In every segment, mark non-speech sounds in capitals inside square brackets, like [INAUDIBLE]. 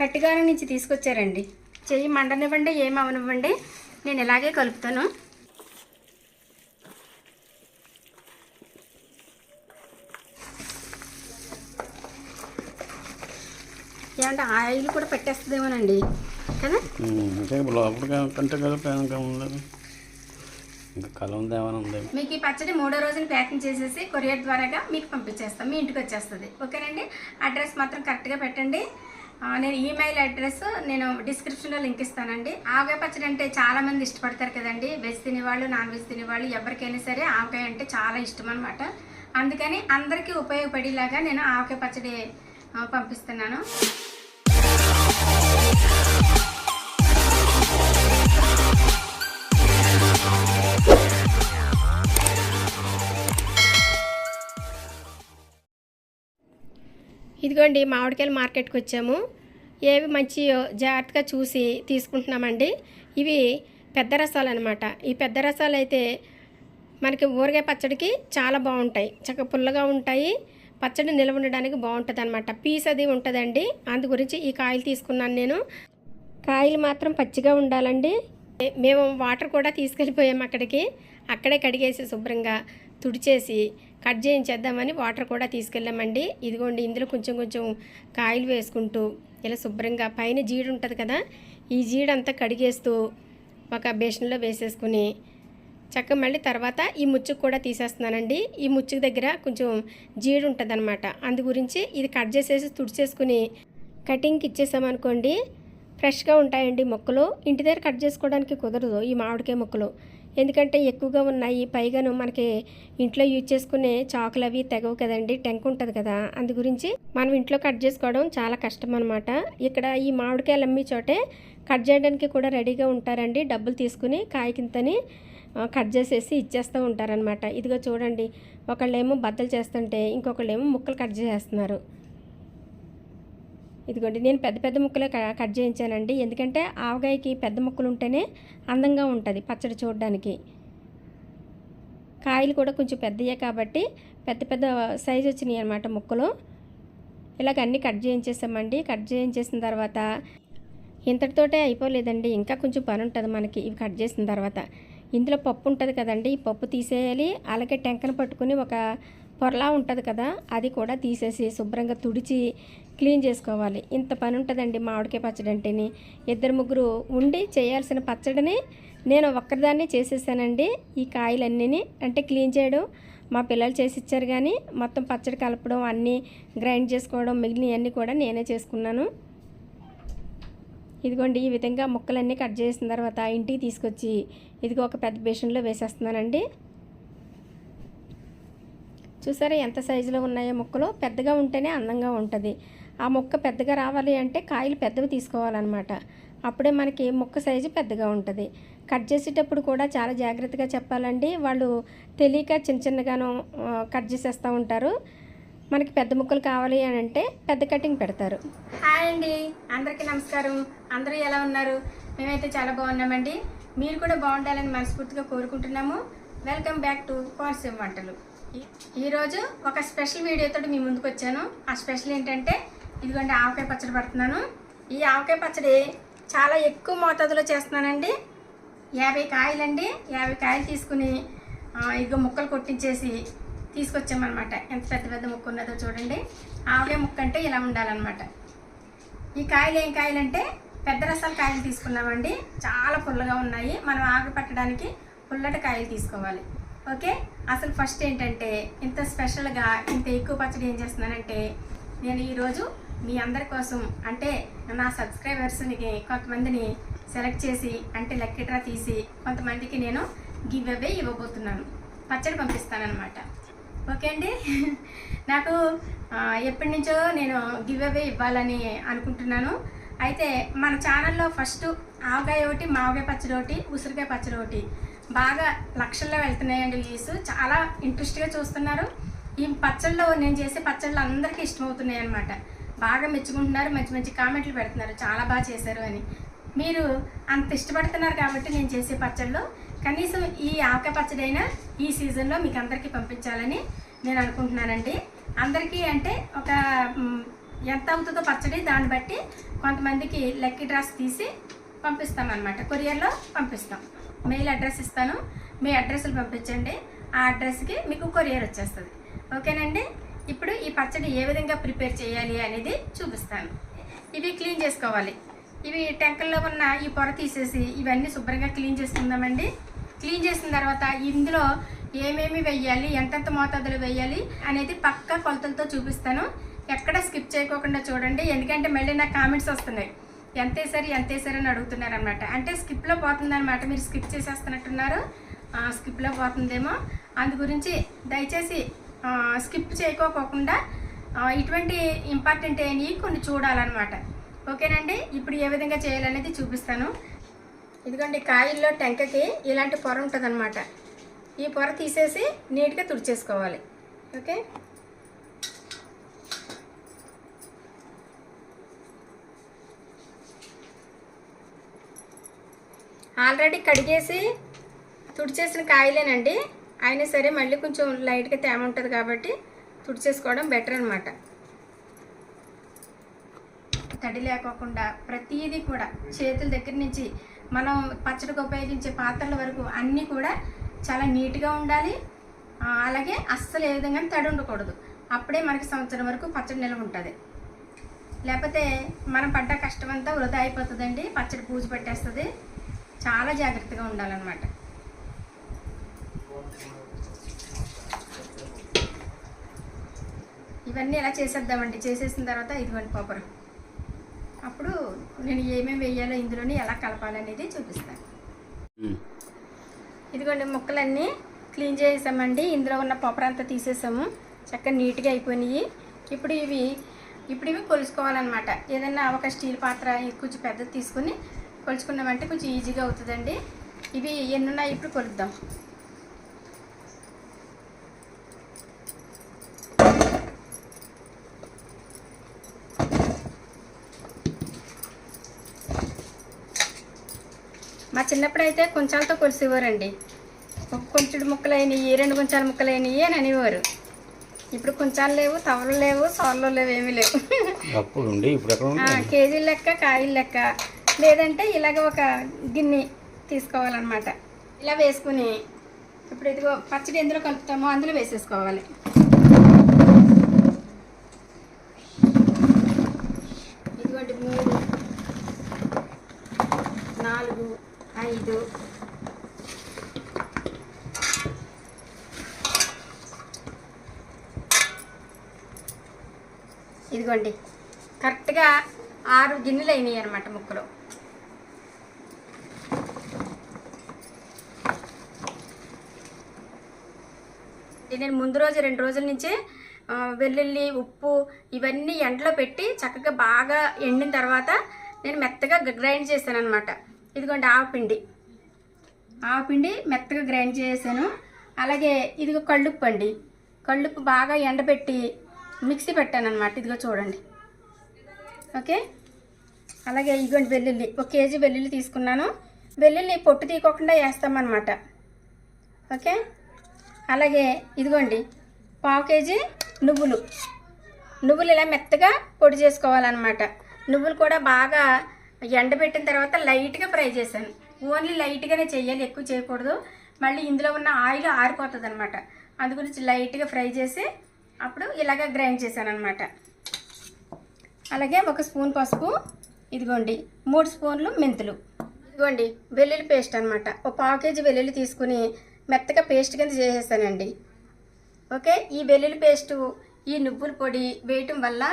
కట్టిగారం నుంచి తీసుకొచ్చారండి. చెయ్యి మండనివ్వండి ఏం అవనివ్వండి నేను ఇలాగే కలుపుతాను. ఏమంటే ఆయిల్ కూడా పెట్టేస్తుందేమోనండి కదా? కంటే మీకు ఈ పచ్చడి మూడో రోజున ప్యాకింగ్ చేసేసి కొరియర్ ద్వారాగా మీకు పంపించేస్తాం మీ ఇంటికి వచ్చేస్తుంది. ఓకేనండి? అడ్రస్ మాత్రం కరెక్ట్గా పెట్టండి. నేను ఈమెయిల్ అడ్రస్ నేను డిస్క్రిప్షన్లో లింక్ ఇస్తానండి. ఆవకాయ పచ్చడి అంటే చాలామంది ఇష్టపడతారు కదండి. వెజ్ తినేవాళ్ళు నాన్ వెజ్ తినేవాళ్ళు ఎవరికైనా సరే ఆవకాయ అంటే చాలా ఇష్టం అనమాట అందుకని అందరికీ ఉపయోగపడేలాగా నేను ఆవకాయ పచ్చడి పంపిస్తున్నాను. ఇదిగోండి మామిడికాయలు మార్కెట్కి వచ్చాము. ఏవి మంచియో జాగ్రత్తగా చూసి తీసుకుంటున్నామండి. ఇవి పెద్ద రసాలు అనమాట ఈ పెద్ద రసాలు అయితే మనకి ఊరగాయ పచ్చడికి చాలా బాగుంటాయి. చక్కగా పుల్లగా ఉంటాయి. పచ్చడి నిల్వ ఉండడానికి బాగుంటుంది అనమాట పీస్ అది ఉంటుందండి. అందు గురించి ఈ కాయలు తీసుకున్నాను నేను. కాయలు మాత్రం పచ్చిగా ఉండాలండి. మేము వాటర్ కూడా తీసుకెళ్ళిపోయాము అక్కడికి. అక్కడే కడిగేసి శుభ్రంగా తుడిచేసి కట్ చేయించేద్దామని వాటర్ కూడా తీసుకెళ్ళామండి. ఇదిగోండి ఇందులో కొంచెం కొంచెం కాయలు వేసుకుంటూ ఇలా శుభ్రంగా పైన జీడు ఉంటుంది కదా ఈ జీడంతా కడిగేస్తూ ఒక బేషన్లో వేసేసుకుని చక్కగా మళ్ళీ తర్వాత ఈ ముచ్చుకు కూడా తీసేస్తున్నానండి. ఈ ముచ్చుకు దగ్గర కొంచెం జీడు ఉంటుంది అనమాట అందు గురించి ఇది కట్ చేసేసి తుడిచేసుకుని కటింగ్కి ఇచ్చేసామనుకోండి ఫ్రెష్గా ఉంటాయండి మొక్కలు. ఇంటి దగ్గర కట్ చేసుకోవడానికి కుదరదు ఈ మామిడికాయ మొక్కలు. ఎందుకంటే ఎక్కువగా ఉన్నాయి. పైగాను మనకి ఇంట్లో యూజ్ చేసుకునే చాకులు అవి తెగవు కదండి. టెంక్ ఉంటుంది కదా. అందు గురించి మనం ఇంట్లో కట్ చేసుకోవడం చాలా కష్టం అనమాట ఇక్కడ ఈ మామిడికాయలు అమ్మే చోటే కట్ చేయడానికి కూడా రెడీగా ఉంటారండి. డబ్బులు తీసుకుని కాయకింతని కట్ చేసేసి ఇచ్చేస్తూ ఉంటారనమాట ఇదిగో చూడండి. ఒకళ్ళేమో బద్దలు చేస్తుంటే ఇంకొకళ్ళేమో ముక్కలు కట్ చేసేస్తున్నారు. ఇదిగోండి నేను పెద్ద పెద్ద ముక్కలే క- కట్ చేయించానండి. ఎందుకంటే ఆవగాయకి పెద్ద ముక్కలు ఉంటేనే అందంగా ఉంటుంది పచ్చడి చూడడానికి. కాయలు కూడా కొంచెం పెద్దయే కాబట్టి పెద్ద పెద్ద సైజు వచ్చినాయి అనమాట ముక్కలు. ఇలాగ అన్నీ కట్ చేయించేసామండి. కట్ చేయించేసిన తర్వాత ఇంతటితోటే అయిపోలేదండి. ఇంకా కొంచెం పని ఉంటుంది మనకి ఇవి కట్ చేసిన తర్వాత. ఇందులో పప్పు ఉంటుంది కదండి. ఈ పప్పు తీసేయాలి. అలాగే టెంకన పట్టుకుని ఒక పొరలా ఉంటుంది కదా అది కూడా తీసేసి శుభ్రంగా తుడిచి క్లీన్ చేసుకోవాలి. ఇంత పని ఉంటుందండి మామిడికాయ పచ్చడి అంటేని ఇద్దరు ముగ్గురు ఉండి చేయాల్సిన పచ్చడిని నేను ఒక్కరిదాన్ని చేసేసానండి. ఈ కాయలన్నీ అంటే క్లీన్ చేయడం మా పిల్లలు చేసి ఇచ్చారు కానీ మొత్తం పచ్చడి కలపడం అన్నీ గ్రైండ్ చేసుకోవడం మిగిలినవన్నీ కూడా నేనే చేసుకున్నాను. ఇదిగోండి ఈ విధంగా ముక్కలన్నీ కట్ చేసిన తర్వాత ఇంటికి తీసుకొచ్చి ఇదిగో ఒక పెద్ద బేషన్లో వేసేస్తున్నానండి. చూసారా ఎంత సైజులో ఉన్నాయో ముక్కలు? పెద్దగా ఉంటేనే అందంగా ఉంటుంది. ఆ ముక్క పెద్దగా రావాలి అంటే కాయలు పెద్దవి తీసుకోవాలన్నమాట. అప్పుడే మనకి ముక్క సైజు పెద్దగా ఉంటుంది. కట్ చేసేటప్పుడు కూడా చాలా జాగ్రత్తగా చెప్పాలండి. వాళ్ళు తెలియక చిన్న చిన్నగాను కట్ చేసేస్తూ ఉంటారు. మనకి పెద్ద ముక్కలు కావాలి అని అంటే పెద్ద కటింగ్ పెడతారు. హాయ్ అండి. అందరికీ నమస్కారం. అందరూ ఎలా ఉన్నారు? మేమైతే చాలా బాగున్నామండి. మీరు కూడా బాగుండాలని మనస్ఫూర్తిగా కోరుకుంటున్నాము. వెల్కమ్ బ్యాక్ టు కోనసీమ వంటలు. ఈరోజు ఒక స్పెషల్ వీడియోతో మీ ముందుకు వచ్చాను ఆ స్పెషల్ ఏంటంటే ఇదిగోండి ఆవకాయ పచ్చడి పడుతున్నాను. ఈ ఆవకాయ పచ్చడి చాలా ఎక్కువ మోతాదులో చేస్తున్నానండి. యాభై కాయలండి. యాభై కాయలు తీసుకుని ఇదిగో ముక్కలు కొట్టించేసి తీసుకొచ్చామన్నమాట. ఎంత పెద్ద పెద్ద ముక్క ఉన్నదో చూడండి. ఆవకాయ ముక్క అంటే ఇలా ఉండాలన్నమాట. ఈ కాయలు ఏం కాయలంటే పెద్ద రసాల కాయలు తీసుకున్నామండి. చాలా పుల్లగా ఉన్నాయి. మనం ఆకు పట్టడానికి పుల్లటి కాయలు తీసుకోవాలి. ఓకే? అసలు ఫస్ట్ ఏంటంటే ఇంత స్పెషల్గా ఇంత ఎక్కువ పచ్చడి ఏం చేస్తున్నానంటే నేను ఈరోజు మీ అందరి కోసం అంటే నా సబ్స్క్రైబర్స్ని కొంతమందిని సెలెక్ట్ చేసి అంటే లెక్కెట్రా తీసి కొంతమందికి నేను గివ్ అవే ఇవ్వబోతున్నాను. పచ్చడి పంపిస్తానమాట ఓకే అండి? [LAUGHS] నాకు ఎప్పటి నుంచో నేను గివ్ అవే ఇవ్వాలని అనుకుంటున్నాను. అయితే మన ఛానల్లో ఫస్ట్ ఆవకాయ ఒకటి మావకాయ పచ్చడి ఒకటి ఉసిరికాయ పచ్చడి ఒకటి. బాగా లక్షల్లో వెళ్తున్నాయండి వ్యూస్. చాలా ఇంట్రెస్ట్గా చూస్తున్నారు. ఈ పచ్చళ్ళు నేను చేసే పచ్చళ్ళు అందరికీ ఇష్టమవుతున్నాయి అన్నమాట బాగా మెచ్చుకుంటున్నారు మంచి మంచి కామెంట్లు పెడుతున్నారు. చాలా బాగా చేశారు అని. మీరు అంత ఇష్టపడుతున్నారు కాబట్టి నేను చేసే పచ్చళ్ళు కనీసం ఈ ఆవకాయ పచ్చడైనా అయినా ఈ సీజన్లో మీకు అందరికీ పంపించాలని నేను అనుకుంటున్నానండి. అందరికీ అంటే ఒక ఎంత అవుతుందో పచ్చడి దాన్ని బట్టి కొంతమందికి లక్కీ డ్రెస్ తీసి పంపిస్తాం అనమాట కొరియర్లో పంపిస్తాం. మెయిల్ అడ్రస్ ఇస్తాను. మీ అడ్రస్లు పంపించండి. ఆ అడ్రస్కి మీకు కొరియర్ వచ్చేస్తుంది. ఓకేనండి? ఇప్పుడు ఈ పచ్చడి ఏ విధంగా ప్రిపేర్ చేయాలి అనేది చూపిస్తాను. ఇవి క్లీన్ చేసుకోవాలి. ఇవి టెంకల్లో ఉన్న ఈ పొర తీసేసి ఇవన్నీ శుభ్రంగా క్లీన్ చేసుకుందామండి. క్లీన్ చేసిన తర్వాత ఇందులో ఏమేమి వెయ్యాలి ఎంతెంత మోతాదులు వేయాలి అనేది పక్క కొలతలతో చూపిస్తాను. ఎక్కడ స్కిప్ చేయకోకుండా చూడండి. ఎందుకంటే మళ్ళీ నాకు కామెంట్స్ వస్తున్నాయి. ఎంత వేసారు ఎంత వేసారు అని అడుగుతున్నారనమాట అంటే స్కిప్లో పోతుందన్నమాట. మీరు స్కిప్ చేసేస్తున్నట్టున్నారు. స్కిప్లో పోతుందేమో. అందు గురించి దయచేసి స్కిప్ చేయకోకుండా ఇటువంటి ఇంపార్టెంట్ అయినవి కొన్ని చూడాలన్నమాట. ఓకేనండి? ఇప్పుడు ఏ విధంగా చేయాలనేది చూపిస్తాను. ఇదిగోండి కాయల్లో టెంకకి ఇలాంటి పొర ఉంటుంది ఈ పొర తీసేసి నీట్గా తుడిచేసుకోవాలి. ఓకే? ఆల్రెడీ కడిగేసి తుడిచేసిన కాయలేనండి. అయినా సరే మళ్ళీ కొంచెం లైట్గా తేమ ఉంటుంది కాబట్టి తుడిచేసుకోవడం బెటర్ అనమాట తడి లేకోకుండా ప్రతిదీ కూడా చేతుల దగ్గర నుంచి మనం పచ్చడికి ఉపయోగించే పాత్రల వరకు అన్నీ కూడా చాలా నీట్గా ఉండాలి. అలాగే అస్సలు ఏ విధంగా తడి ఉండకూడదు. అప్పుడే మనకి సంవత్సరం వరకు పచ్చడి నిల్వ ఉంటుంది. లేకపోతే మనం పడ్డ కష్టం అంతా వృధా అయిపోతుందండి. పచ్చడి పూజ పెట్టేస్తుంది. చాలా జాగ్రత్తగా ఉండాలన్నమాట. ఇవన్నీ ఎలా చేసేద్దామండి? చేసేసిన తర్వాత ఇదిగోండి కొబ్బరి. అప్పుడు నేను ఏమేమి వేయాలో ఇందులోని ఎలా కలపాలనేది చూపిస్తాను. ఇదిగోండి ముక్కలన్నీ క్లీన్ చేసామండి ఇందులో ఉన్న పొప్పర అంతా తీసేసాము. చక్కగా నీట్గా అయిపోయినాయి. ఇప్పుడు ఇవి ఇప్పుడు ఇవి కొలుసుకోవాలన్నమాట. ఏదైనా ఒక స్టీల్ పాత్ర కొంచెం పెద్దది తీసుకుని కొలుచుకున్నామంటే కొంచెం ఈజీగా అవుతుందండి. ఇవి ఎన్ని ఉన్నాయి ఇప్పుడు కొలుద్దాం. మా చిన్నప్పుడు అయితే కొంచాలతో కొలిసేవారండి. ఒక కొంచెడు ముక్కలు అయినాయి రెండు కొంచాల ముక్కలు అయినాయి అని అనేవారు. ఇప్పుడు కొంచాలు లేవు తవలు లేవు సోళ్ళు లేవు ఏమీ లేవు. కేజీల లెక్క కాయల లెక్క. లేదంటే ఇలాగ ఒక గిన్నె తీసుకోవాలన్నమాట. ఇలా వేసుకుని ఇప్పుడు ఇదిగో పచ్చడి ఎందులో కలుపుతామో అందులో వేసేసుకోవాలి. ఇదిగోండి మూడు నాలుగు ఐదు. ఇదిగోండి. కరెక్ట్గా ఆరు గిన్నెలు అయినాయి అనమాట ముక్కలు. నేను ముందు రోజు రెండు రోజుల నుంచే వెల్లుల్లి ఉప్పు ఇవన్నీ ఎండలో పెట్టి చక్కగా బాగా ఎండిన తర్వాత నేను మెత్తగా గ్రైండ్ చేశాను అనమాట ఇదిగోండి ఆవపిండి ఆవపిండి మెత్తగా గ్రైండ్ చేసాను అలాగే ఇదిగో కళ్ళుప్పు అండి. కళ్ళుప్పు బాగా ఎండబెట్టి మిక్సీ పెట్టాను అనమాట ఇదిగో చూడండి. ఓకే? అలాగే ఇదిగోండి వెల్లుల్లి. ఒక కేజీ వెల్లుల్లి తీసుకున్నాను. వెల్లుల్లి పొట్టు తీయకోకుండా వేస్తామన్నమాట. ఓకే? అలాగే ఇదిగోండి పావు కేజీ నువ్వులు. నువ్వులు ఇలా మెత్తగా పొడి చేసుకోవాలన్నమాట. నువ్వులు కూడా బాగా ఎండబెట్టిన తర్వాత లైట్గా ఫ్రై చేశాను. ఓన్లీ లైట్గానే చేయాలి ఎక్కువ చేయకూడదు. మళ్ళీ ఇందులో ఉన్న ఆయిల్ ఆరిపోతుంది అనమాట అందు గురించి లైట్గా ఫ్రై చేసి అప్పుడు ఇలాగ గ్రైండ్ చేశాను అనమాట అలాగే ఒక స్పూన్ పసుపు ఇదిగోండి మూడు స్పూన్లు మెంతులు. ఇదిగోండి వెల్లుల్లి పేస్ట్ అనమాట ఒక పావు కేజీ వెల్లుల్లి తీసుకుని మెత్తగా పేస్ట్ కింద చేసేసానండి. ఓకే ఈ వెల్లుల్లి పేస్టు ఈ నువ్వుల పొడి వేయటం వల్ల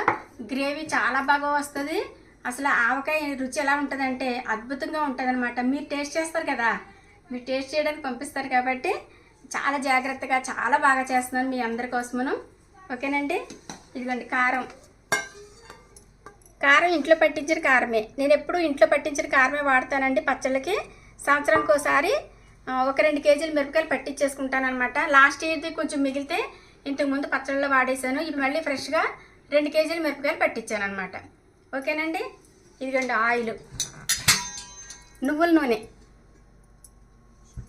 గ్రేవీ చాలా బాగా వస్తుంది. అసలు ఆవకాయ రుచి ఎలా ఉంటుందంటే అద్భుతంగా ఉంటుందన్నమాట. మీరు టేస్ట్ చేస్తారు కదా? మీరు టేస్ట్ చేయడానికి పంపిస్తారు కాబట్టి చాలా జాగ్రత్తగా చాలా బాగా చేస్తున్నాను మీ అందరి కోసమును. ఓకేనండి? ఇదిగోండి కారం. కారం ఇంట్లో పట్టించిన కారమే. నేను ఎప్పుడు ఇంట్లో పట్టించిన కారమే వాడతానండి పచ్చళ్ళకి. సంవత్సరానికి ఒకసారి ఒక రెండు కేజీలు మిరపకాయలు పట్టించేసుకుంటాను అనమాట లాస్ట్ ఇయర్ది కొంచెం మిగిలితే ఇంతకుముందు పచ్చళ్ళలో వాడేశాను. ఇప్పుడు మళ్ళీ ఫ్రెష్గా రెండు కేజీలు మిరపకాయలు పట్టించాను అనమాట ఓకేనండి? ఇదిగోండి ఆయిల్. నువ్వుల నూనె.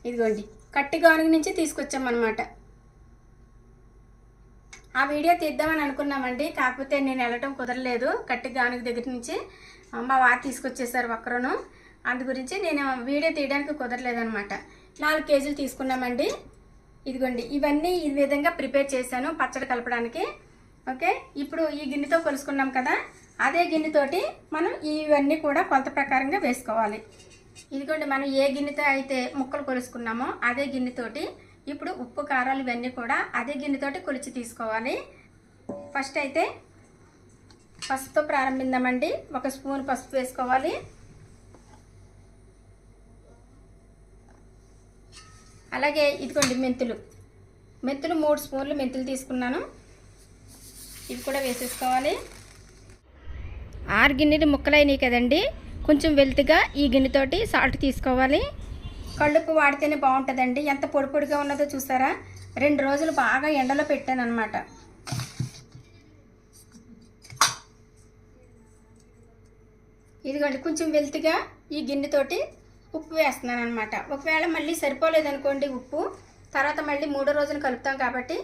ఇదిగోండి. కట్టి గానుగ నుంచి తీసుకొచ్చామన్నమాట. ఆ వీడియో తీద్దామని అనుకున్నామండి. కాకపోతే నేను వెళ్ళటం కుదరలేదు. కట్టి గానుగ దగ్గర నుంచి మా వారు తీసుకొచ్చేసారు ఒక్కరును. అందు గురించి నేను వీడియో తీయడానికి కుదరలేదనమాట నాలుగు కేజీలు తీసుకున్నామండి. ఇదిగోండి. ఇవన్నీ ఈ విధంగా ప్రిపేర్ చేశాను పచ్చడి కలపడానికి. ఓకే? ఇప్పుడు ఈ గిన్నెతో కొలుసుకున్నాం కదా? అదే గిన్నెతోటి మనం ఇవన్నీ కూడా కొలత ప్రకారంగా వేసుకోవాలి. ఇదిగోండి మనం ఏ గిన్నెతో అయితే ముక్కలు కొలుసుకున్నామో అదే గిన్నెతోటి ఇప్పుడు ఉప్పు కారాలు ఇవన్నీ కూడా అదే గిన్నెతోటి కొలిచి తీసుకోవాలి. ఫస్ట్ అయితే పసుపుతో ప్రారంభిద్దామండి. ఒక స్పూన్ పసుపు వేసుకోవాలి. అలాగే ఇదిగోండి మెంతులు. మెంతులు మూడు స్పూన్లు మెంతులు తీసుకున్నాను. ఇవి కూడా వేసేసుకోవాలి. ఆరు గిన్నెలు ముక్కలైనవి కదండి. కొంచెం వెల్తిగా ఈ గిన్నెతోటి సాల్ట్ తీసుకోవాలి. కళ్ళుప్పు వాడితేనే బాగుంటుందండి. ఎంత పొడి పొడిగా ఉన్నదో చూసారా? రెండు రోజులు బాగా ఎండలో పెట్టాను అనమాట ఇదిగోండి కొంచెం వెల్తిగా ఈ గిన్నెతోటి ఉప్పు వేస్తున్నాను అనమాట ఒకవేళ మళ్ళీ సరిపోలేదనుకోండి ఉప్పు తర్వాత మళ్ళీ మూడో రోజులు కలుపుతాం కాబట్టి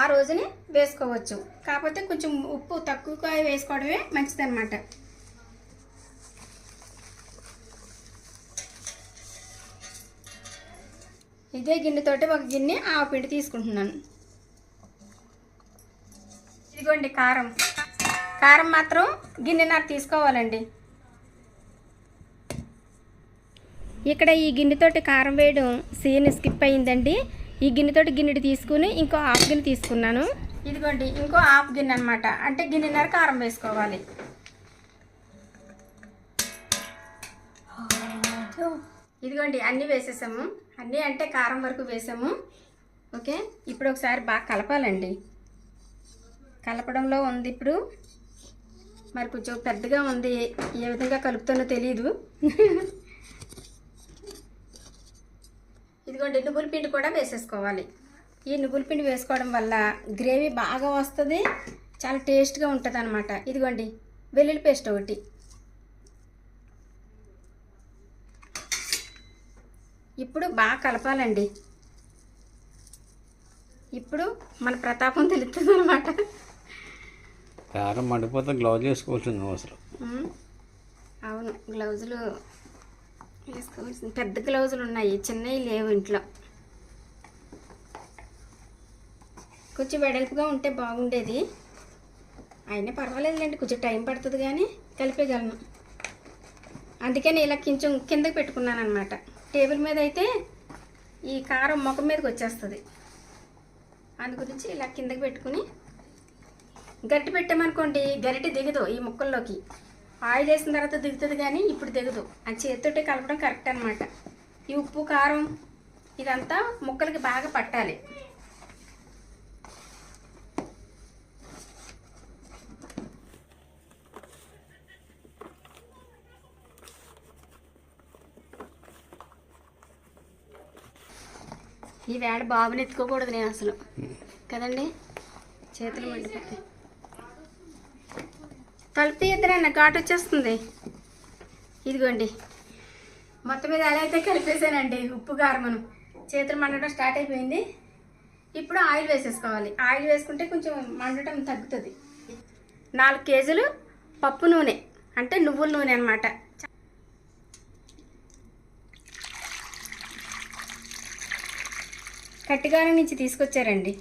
ఆ రోజుని వేసుకోవచ్చు. కాకపోతే కొంచెం ఉప్పు తక్కువగా వేసుకోవడమే మంచిదన్నమాట. ఇదే గిన్నెతోటి ఒక గిన్నె ఆవపిండి తీసుకుంటున్నాను. ఇదిగోండి కారం. కారం మాత్రం గిన్నెన్నర తీసుకోవాలండి. ఇక్కడ ఈ గిన్నెతోటి కారం వేయడం సీన్ స్కిప్ అయిందండి. ఈ గిన్నెతోటి గిన్నెటి తీసుకుని ఇంకో హాఫ్ గిన్నె తీసుకున్నాను. ఇదిగోండి ఇంకో హాఫ్ గిన్నె అనమాట అంటే గిన్నెన్నర కారం వేసుకోవాలి. ఇదిగోండి అన్నీ వేసేసాము. అన్నీ అంటే కారం వరకు వేసాము. ఓకే? ఇప్పుడు ఒకసారి బాగా కలపాలండి. కలపడంలో ఉంది ఇప్పుడు. మరి కొంచెం పెద్దగా ఉంది. ఏ విధంగా కలుపుతానో తెలియదు ఇదిగోండి నువ్వుల పిండి కూడా వేసేసుకోవాలి. ఈ నువ్వుల పిండి వేసుకోవడం వల్ల గ్రేవీ బాగా వస్తుంది చాలా టేస్ట్గా ఉంటుంది అనమాట ఇదిగోండి వెల్లుల్లి పేస్ట్ ఒకటి. ఇప్పుడు బాగా కలపాలండి. ఇప్పుడు మన ప్రతాపం తెలుస్తుంది అనమాట కారం మండిపోతే గ్లౌజ్ వేసుకోవాల్సింది అసలు. అవును గ్లౌజులు వేసుకోవాల్సింది. పెద్ద గ్లౌజులు ఉన్నాయి చిన్నవి లేవు ఇంట్లో. కొంచెం వెడల్పుగా ఉంటే బాగుండేది. అయినా పర్వాలేదులేండి కొంచెం టైం పడుతుంది కానీ కలిపేయగలను. అందుకని ఇలా కొంచెం కిందకి పెట్టుకున్నాను అనమాట టేబుల్ మీద అయితే ఈ కారం ముఖం మీదకి వచ్చేస్తుంది. అందు గురించి ఇలా కిందకి పెట్టుకుని గరిటె పెట్టామనుకోండి గరిటె దిగదు ఈ ముక్కల్లోకి. ఆయిల్ వేసిన తర్వాత దిగుతుంది కానీ ఇప్పుడు దిగదు. ఆ చేతితోటే కలపడం కరెక్ట్ అనమాట ఈ ఉప్పు కారం ఇదంతా ముక్కలకి బాగా పట్టాలి. ఈ వేడ బాబుని ఎత్తుకోకూడదు నేను అసలు. కదండి? చేతులు మండిపోతాయి. కలిపి ఇద్దరన్న ఘాటు వచ్చేస్తుంది. ఇదిగోండి. మొత్తం మీద ఎలా అయితే కలిపేసానండి ఉప్పు కారమను చేతులు మండటం స్టార్ట్ అయిపోయింది. ఇప్పుడు ఆయిల్ వేసేసుకోవాలి. ఆయిల్ వేసుకుంటే కొంచెం మండటం తగ్గుతుంది. నాలుగు కేజీలు పప్పు నూనె అంటే నువ్వుల నూనె అనమాట కట్టిగారం నుంచి తీసుకొచ్చారండి.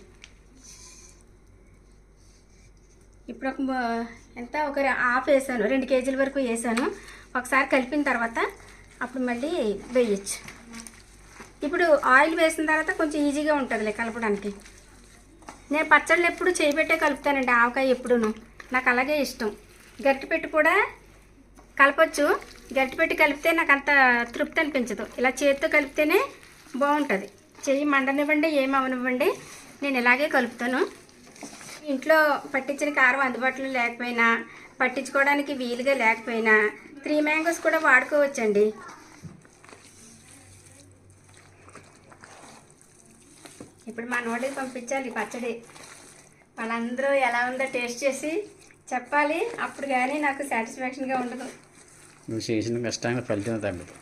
ఇప్పుడు ఒక ఎంత? ఒక హాఫ్ వేసాను. రెండు కేజీల వరకు వేసాను. ఒకసారి కలిపిన తర్వాత అప్పుడు మళ్ళీ వేయచ్చు. ఇప్పుడు ఆయిల్ వేసిన తర్వాత కొంచెం ఈజీగా ఉంటుందిలే కలపడానికి. నేను పచ్చళ్ళు ఎప్పుడు చేయబెట్టే కలుపుతానండి. ఆవకాయ ఎప్పుడూను. నాకు అలాగే ఇష్టం. గట్టి పెట్టి కూడా కలపచ్చు. గట్టి పెట్టి కలిపితే నాకు అంత తృప్తి అనిపించదు. ఇలా చేతితో కలిపితేనే బాగుంటుంది. చెయ్యి మండనివ్వండి ఏమి అవనివ్వండి నేను ఇలాగే కలుపుతాను. ఇంట్లో పట్టించిన కారం అందుబాటులో లేకపోయినా పట్టించుకోవడానికి వీలుగా లేకపోయినా త్రీ మ్యాంగోస్ కూడా వాడుకోవచ్చండి. ఇప్పుడు మనోడికి పంపించాలి ఈ పచ్చడి. వాళ్ళందరూ ఎలా ఉందో టేస్ట్ చేసి చెప్పాలి. అప్పుడు కానీ నాకు సాటిస్ఫాక్షన్గా ఉండదు. నువ్వు చేసిన కష్టానికి ఫలితం తగ్గదు.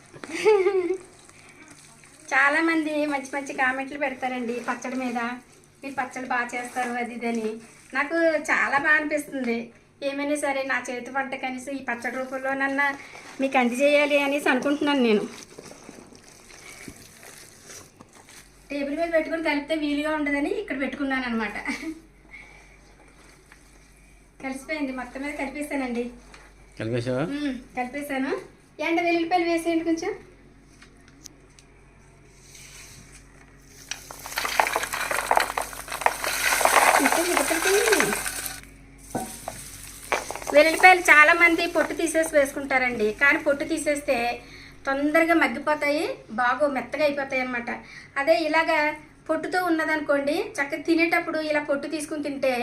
చాలామంది మంచి మంచి కామెంట్లు పెడతారండి పచ్చడి మీద. మీరు పచ్చడి బాగా చేస్తారు అది ఇదని నాకు చాలా బాగా అనిపిస్తుంది. ఏమైనా సరే నా చేతి వంట కనీసం ఈ పచ్చడి రూపంలోనన్నా మీకు అందజేయాలి అనేసి అనుకుంటున్నాను నేను. టేబుల్ మీద పెట్టుకొని కలిపితే వీలుగా ఉండదని ఇక్కడ పెట్టుకున్నాను అనమాట కలిసిపోయింది. మొత్తం మీద కలిపేసానండి కలిపేసావా మ్మ్, కలిపేసాను ఎండ వెల్లుల్లిపాయలు వేసేయండి కొంచెం ఇంకా ఉడకట్లేదు. వెల్లుల్లిపాయలు చాలామంది పొట్టు తీసేసి వేసుకుంటారండి. కానీ పొట్టు తీసేస్తే తొందరగా మగ్గిపోతాయి బాగా మెత్తగా అయిపోతాయి అన్నమాట. అదే ఇలాగా పొట్టుతో ఉన్నదనుకోండి చక్కగా తినేటప్పుడు ఇలా పొట్టు తీసుకుని తింటే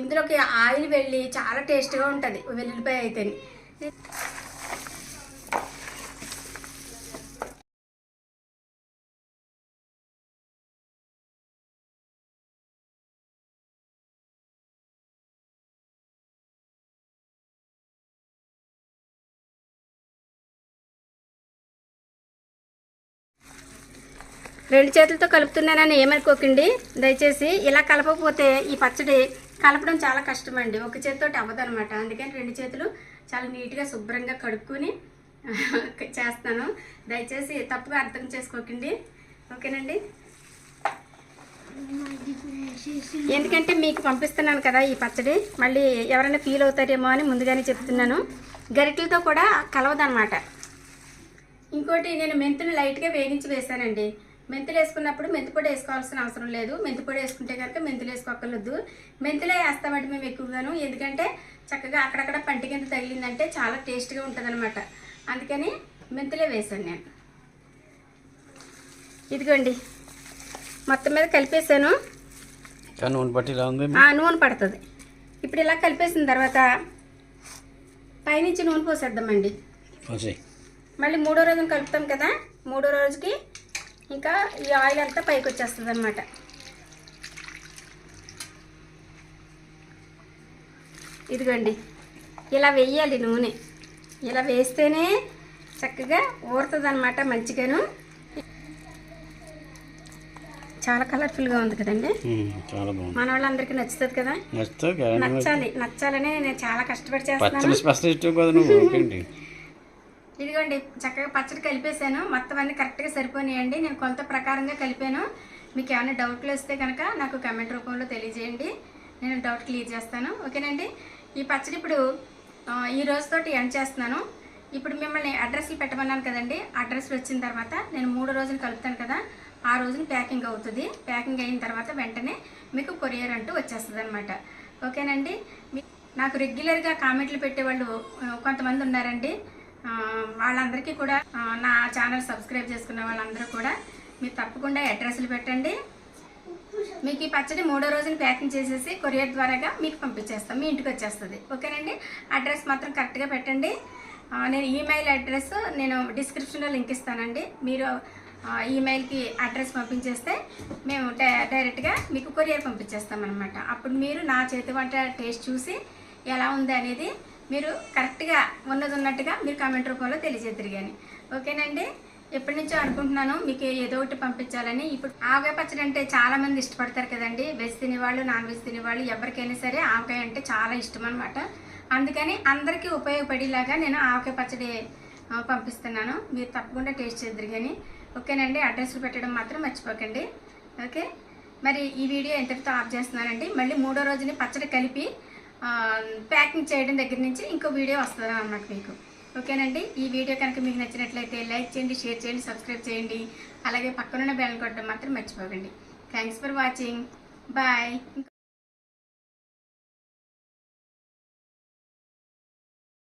ఇందులోకి ఆయిల్ వెళ్ళి చాలా టేస్ట్గా ఉంటుంది వెల్లుల్లిపాయ అయితే రెండు చేతులతో కలుపుతున్నానని ఏమనుకోకండి. దయచేసి ఇలా కలపకపోతే ఈ పచ్చడి కలపడం చాలా కష్టం అండి ఒక చేతితో అవ్వదు అనమాట అందుకని రెండు చేతులు చాలా నీట్గా శుభ్రంగా కడుక్కొని చేస్తాను. దయచేసి తప్పుగా అర్థం చేసుకోకండి. ఓకేనండి? ఎందుకంటే మీకు పంపిస్తున్నాను కదా ఈ పచ్చడి. మళ్ళీ ఎవరైనా ఫీల్ అవుతారేమో అని ముందుగానే చెప్తున్నాను. గరిటలతో కూడా కలవదనమాట ఇంకోటి నేను మెంతులు లైట్గా వేగించి వేసానండి. మెంతులు వేసుకున్నప్పుడు మెంతిపొడి వేసుకోవాల్సిన అవసరం లేదు. మెంతిపొడి వేసుకుంటే కనుక మెంతులు వేసుకోకర్లేదు మెంతులే వేస్తామంటే మేము ఎక్కువగాను. ఎందుకంటే చక్కగా అక్కడక్కడ పంటి కింద తగిలిందంటే చాలా టేస్ట్గా ఉంటుంది అందుకని మెంతులే వేసాను నేను. ఇదిగోండి. మొత్తం మీద కలిపేసాను నూనె పట్టి నూనె పడుతుంది. ఇప్పుడు ఇలా కలిపేసిన తర్వాత పైనుంచి నూనె పోసేద్దామండి. మళ్ళీ మూడో రోజున కలుపుతాం కదా. మూడో రోజుకి ఇంకా ఈ ఆయిల్ అంతా పైకి వచ్చేస్తుంది అనమాట ఇదిగోండి ఇలా వేయాలి నూనె. ఇలా వేస్తేనే చక్కగా ఊరుతుంది అనమాట మంచిగాను. చాలా కలర్ఫుల్గా ఉంది కదండి? మన వాళ్ళందరికీ నచ్చుతుంది కదా? నచ్చాలి నచ్చాలని నేను చాలా కష్టపడి చేస్తున్నాను [LAUGHS] పచ్చడి స్పెషలిస్ట్ కదా నువ్వు ఓకేంటి ఇదిగోండి చక్కగా పచ్చడి కలిపేశాను. మొత్తం అన్ని కరెక్ట్గా సరిపోయాయండి నేను కొంత ప్రకారంగా కలిపాను. మీకు ఏమైనా డౌట్లు వస్తే కనుక నాకు కమెంట్ రూపంలో తెలియజేయండి. నేను డౌట్ క్లియర్ చేస్తాను. ఓకేనండి? ఈ పచ్చడి ఇప్పుడు ఈ రోజుతోటి ఎండ్ చేస్తున్నాను. ఇప్పుడు మిమ్మల్ని అడ్రస్లు పెట్టమన్నాను కదండి. అడ్రస్లు వచ్చిన తర్వాత నేను మూడు రోజులు కలుపుతాను కదా. ఆ రోజున ప్యాకింగ్ అవుతుంది. ప్యాకింగ్ అయిన తర్వాత వెంటనే మీకు కొరియర్ అంటూ వచ్చేస్తుంది అనమాట ఓకేనండి? నాకు రెగ్యులర్గా కామెంట్లు పెట్టేవాళ్ళు కొంతమంది ఉన్నారండి. వాళ్ళందరికీ కూడా నా ఛానల్ సబ్స్క్రైబ్ చేసుకున్న వాళ్ళందరూ కూడా మీరు తప్పకుండా అడ్రస్లు పెట్టండి. మీకు ఈ పచ్చడి మూడో రోజున ప్యాకింగ్ చేసేసి కొరియర్ ద్వారాగా మీకు పంపించేస్తాం. మీ ఇంటికి వచ్చేస్తుంది. ఓకేనండి? అడ్రస్ మాత్రం కరెక్ట్గా పెట్టండి. నేను ఈమెయిల్ అడ్రస్ నేను డిస్క్రిప్షన్లో లింక్ ఇస్తానండి. మీరు ఈమెయిల్కి అడ్రస్ పంపించేస్తే మేము డై- డైరెక్ట్గా మీకు కొరియర్ పంపించేస్తాం అనమాట అప్పుడు మీరు నా చేతి వంట టేస్ట్ చూసి ఎలా ఉంది అనేది మీరు కరెక్ట్గా ఉన్నది ఉన్నట్టుగా మీరు కామెంట్ రూపంలో తెలియజేద్దరు కానీ ఓకేనండి? ఎప్పటి నుంచో అనుకుంటున్నాను మీకు ఏదో ఒకటి పంపించాలని. ఇప్పుడు ఆవకాయ పచ్చడి అంటే చాలా మంది ఇష్టపడతారు కదండి. వెజ్ తినేవాళ్ళు నాన్ వెజ్ తినేవాళ్ళు ఎవరికైనా సరే ఆవకాయ అంటే చాలా ఇష్టం అనమాట అందుకని అందరికీ ఉపయోగపడేలాగా నేను ఆవకాయ పచ్చడి పంపిస్తున్నాను. మీరు తప్పకుండా టేస్ట్ చేద్దరు కానీ ఓకేనండి? అడ్రస్లు పెట్టడం మాత్రం మర్చిపోకండి. ఓకే? మరి ఈ వీడియో ఎంతటితో ఆఫ్ చేస్తున్నానండి. మళ్ళీ మూడో రోజుని పచ్చడి కలిపి ప్యాకింగ్ చేయడం దగ్గర నుంచి ఇంకో వీడియో వస్తుంది అన్నమాట మీకు. ఓకేనండి? ఈ వీడియో కనుక మీకు నచ్చినట్లయితే లైక్ చేయండి షేర్ చేయండి సబ్స్క్రైబ్ చేయండి. అలాగే పక్కనున్న బెల్ కొట్టడం మాత్రం మర్చిపోకండి. Thanks for watching bye